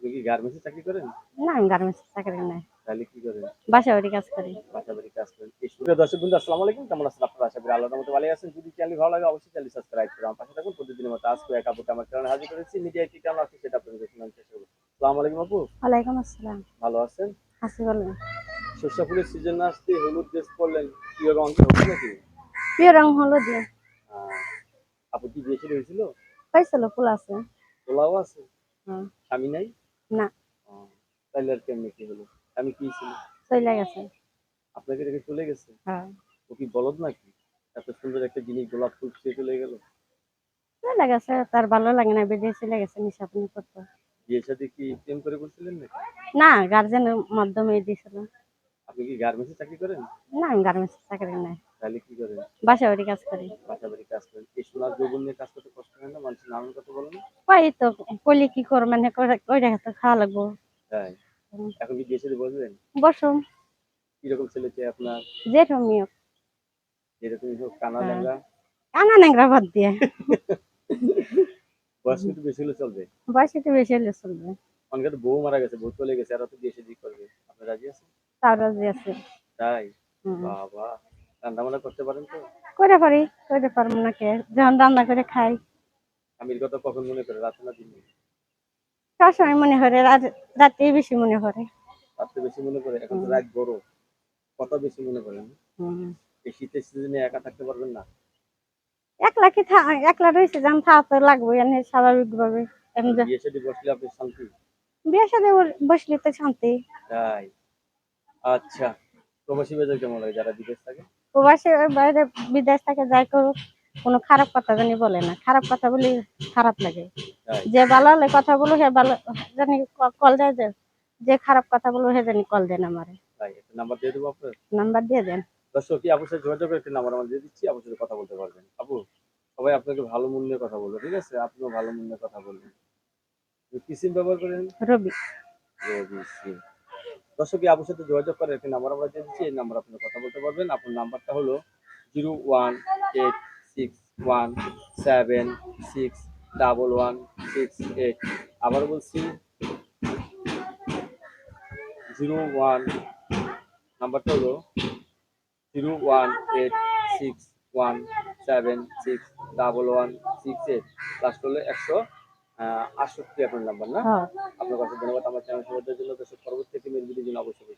আপনি কি গার্মেন্টসে চাকরি করেন? না আমি গার্মেন্টস চাকরি নাই তাহলে কি করেন? বাসা বাড়ি কাজ করি। বাসা বাড়ি কাজ করেন। এই সুপ্রিয় দর্শক বন্ধু আসসালামু আলাইকুম। কেমন আছেন আপনারা? আশা করি আল্লাহর মতো ভালো আছেন। যদি চ্যানেল ভালো লাগে অবশ্যই চ্যানেল সাবস্ক্রাইব করে আমার পাশে থাকুন। প্রতিদিনের মতো আজকে এক আপুকে আমার হাজির করেছি মিডিয়া কি কেমন আছে সেটা আপনাদের শোনার চেষ্টা করব। আসসালামু আলাইকুম আপু। ওয়ালাইকুম আসসালাম। ভালো আছেন? হাসি বলবেন সর্ষা ফুলের সিজন আসতে হলুদ ড্রেস পরলেন। কি রকম অন্তর হচ্ছে নাকি? প্রিয় রং আপু কি বিয়ে হয়েছিল? হয়েছিল ফুল আছে। তোলাও আছে। স্বামী নাই? না। আহ, তাইলে আর কেমনি কি হলো? আমি কি ছিল চলে গেছে। আপনাকে রেখে চলে গেছে? হ্যাঁ। ও কি বলদ নাকি? এত সুন্দর একটা জিনিস গোলাপ ফুল সে চলে গেল? চলে গেছে তার ভালো লাগে না বেরিয়ে চলে গেছে নিশাপানি করতে। বিয়ের সাথে কি প্রেম করে বলছিলেন নাকি? না গার্জেনের মাধ্যমে দিয়েছিল। আপনি কি গার্মেন্টসে চাকরি করেন? না আমি গার্মেন্টস চাকরি নাই। তাহলে কি করেন? বাসা বাড়ি কাজ করি। বাসা বাড়ি কাজ করেন। এই সোনার যৌবন নিয়ে কাজ করতে কষ্ট হয় না? মানুষের নানান কথা বলেন ওই তো কলি কি কর মানে তো খাওয়া লাগবো। তাই? এখন কি বিয়ে সাথে বসুন। কীরকম ছেলে চাই আপনার? হোক কানা হ্যাঁ। আনা বাদ দিয়ে। বয়স কিন্তু বেশি হলে চলবে। বয়স একটু বেশি হলে চলবে। অনেকে তো বউ মারা গেছে বউ চলে গেছে আর তো বিয়ে শাদী করবে। আপনি রাজি আছেন? তাও রাজি আছে। তাই? বাবা। রান্না বান্না করতে পারেন তো? করে পারি করে পারব না কে? যখন রান্না করে খাই। স্বামীর কথা কখন মনে করে রাতে না দিনে? সবসময় মনে করে রাত- রাতে বেশি মনে করে রাত্রে বেশি মনে করে এখন তো রাত বড় কত বেশি মনে করেন এই শীতের সিজনে একা থাকতে পারবেন না? একলা কি থা- একলা রয়েছে যখন খাওয়া তো লাগবে এনে স্বাভাবিক ভাবে বিয়ে শাদী বসলে আপনি শান্তি? বিয়ের সাথে বসলে তো শান্তি। তাই? আচ্ছা। প্রবাসী বাজার কেমন লাগে? যারা বিদেশ থাকে? প্রবাসী বাইরে বিদেশ থেকে যাই করুক কোনো খারাপ কথা জানি বলে না। খারাপ কথা বলে খারাপ লাগে। যে ভালো হলে কথা বলো হে ভালো জানি কল দেয় যে যে খারাপ কথা বলো হে জানি কল দেন আমারে। নাম্বার দিয়ে দেবো আপনার? নাম্বার দিয়ে দেন। দর্শক কি আপুর সাথে যোগাযোগ একটা নাম্বার আমার দিয়ে দিচ্ছি আপুর সাথে কথা বলতে পারবেন। আপু সবাই আপনাকে ভালো মূল্যে কথা বলবে ঠিক আছে? আপনিও ভালো মূল্যে কথা বলবেন। কি সিম ব্যবহার করেন? রবি। রবি সিম। দর্শক কি আপুর সাথে যোগাযোগ করে একটি নাম্বার আমরা দিয়ে দিচ্ছি, এই নাম্বার আপনি কথা বলতে পারবেন। আপনার নাম্বারটা হলো zero one eight six one seven six double one six eight. আবার বলছি, জিরো ওয়ান নাম্বারটা হলো zero one eight six one seven six double one six eight. Last হলো একশো আটষট্টি আপনার নাম্বার না? হ্যাঁ। আপনার কাছে ধন্যবাদ। আমার চ্যানেল সম্বন্ধে জন্য পরবর্তী একটি মেল জন্য অবশ্যই।